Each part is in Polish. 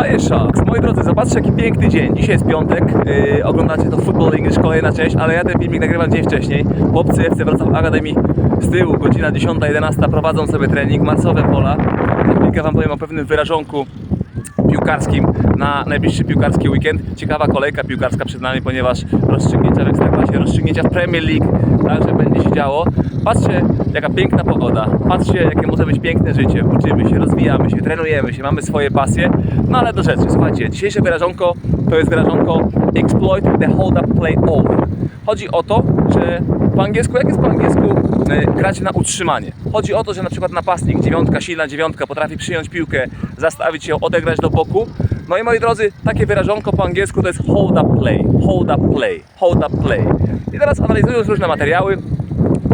Hi Sharks! Moi drodzy, zobaczcie jaki piękny dzień. Dzisiaj jest piątek, yy, oglądacie to Football English, kolejna część, ale ja ten filmik nagrywam dzień wcześniej. Chłopcy FC Wrocław Academy z tyłu, godzina 10-11 prowadzą sobie trening, marsowe pola. Chwilkę wam powiem o pewnym wyrażonku piłkarskim na najbliższy piłkarski weekend. Ciekawa kolejka piłkarska przed nami, ponieważ rozstrzygnięcia w Ekstraklasie, rozstrzygnięcia w Premier League, także będzie się działo. Patrzcie, jaka piękna pogoda, patrzcie, jakie może być piękne życie. Uczymy się, rozwijamy się, trenujemy się, mamy swoje pasje. No ale do rzeczy, słuchajcie, dzisiejsze wyrażonko to jest wyrażonko exploit the hold up play over. Chodzi o to, po angielsku, jak jest po angielsku, e, grać na utrzymanie. Chodzi o to, że na przykład napastnik, dziewiątka, silna dziewiątka potrafi przyjąć piłkę, zastawić ją, odegrać do boku. No i moi drodzy, takie wyrażonko po angielsku to jest hold up play, hold up play, hold up play. I teraz analizując różne materiały,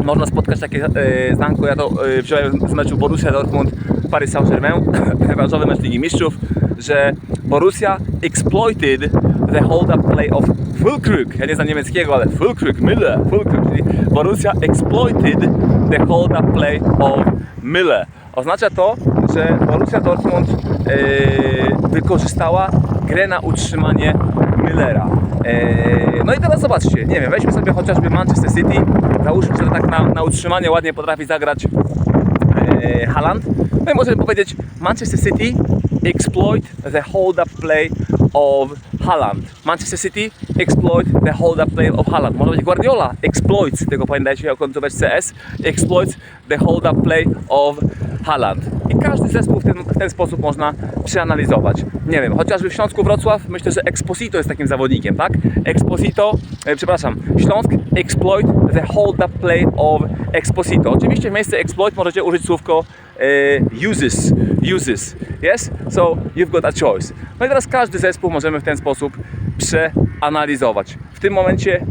można spotkać takie e, zdanko, ja to e, wziąłem z meczu Borussia Dortmund Paris Saint-Germain, rewanżowy mecz Ligi Mistrzów, że Borussia exploited the hold-up play of Füllkrug. Ja nie znam niemieckiego, ale Füllkrug, Müller, Füllkrug, czyli Borussia exploited the hold-up play of Müller. Oznacza to, że Borussia Dortmund e, wykorzystała grę na utrzymanie Müllera. E, no i teraz zobaczcie, nie wiem, weźmy sobie chociażby Manchester City, załóżmy, że tak na, na utrzymanie ładnie potrafi zagrać e, Haaland. No i możemy powiedzieć Manchester City exploit the hold-up play of Haaland. Manchester City exploit the hold-up play of Haaland. Może Guardiola exploits, tego pamiętajcie, jak końcować CS, exploits the hold-up play of Haaland. Każdy zespół w ten, w ten sposób można przeanalizować. Nie wiem, chociażby w Śląsku Wrocław, myślę, że Exposito jest takim zawodnikiem, tak? Exposito, e, przepraszam, Śląsk exploit the hold-up play of Exposito. Oczywiście w miejsce exploit możecie użyć słówko e, uses, uses, yes? So you've got a choice. No i teraz każdy zespół możemy w ten sposób przeanalizować. W tym momencie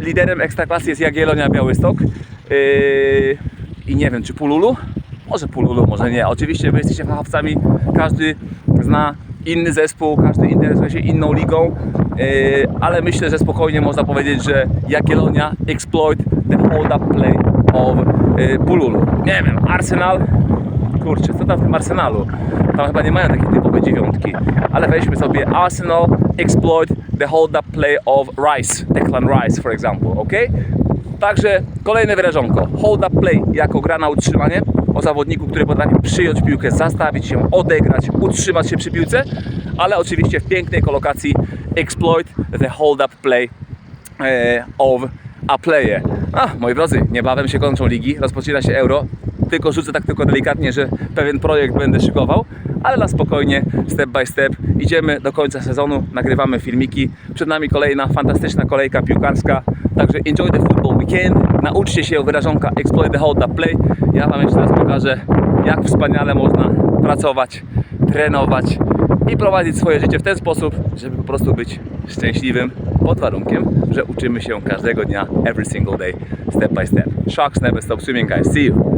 liderem Ekstraklasy jest Jagiellonia Białystok yy, i nie wiem czy Pululu? Może Pululu, może nie. Oczywiście wy jesteście fachowcami, każdy zna inny zespół, każdy interesuje się inną ligą, yy, ale myślę, że spokojnie można powiedzieć, że Jagiellonia exploit the hold-up play of yy, Pululu. Nie wiem, Arsenal kurczę, co tam w tym Arsenalu? Tam chyba nie mają takiej typowej dziewiątki. Ale weźmy sobie Arsenal exploit the hold up play of Rice, Declan Rice for example, ok? Także kolejne wyrażonko. Hold up play jako gra na utrzymanie o zawodniku, który potrafi przyjąć piłkę, zastawić się, odegrać, utrzymać się przy piłce, ale oczywiście w pięknej kolokacji exploit the hold up play e, of a player. A, moi drodzy, niebawem się kończą ligi, rozpoczyna się euro. Tylko rzucę tak tylko delikatnie, że pewien projekt będę szykował, ale na spokojnie, step by step. Idziemy do końca sezonu, nagrywamy filmiki. Przed nami kolejna fantastyczna kolejka piłkarska. Także enjoy the football weekend. Nauczcie się wyrażonka exploit the hold up play. Ja Wam jeszcze raz pokażę, jak wspaniale można pracować, trenować i prowadzić swoje życie w ten sposób, żeby po prostu być szczęśliwym pod warunkiem, że uczymy się każdego dnia, every single day, step by step. Sharks never stop swimming, guys. See you!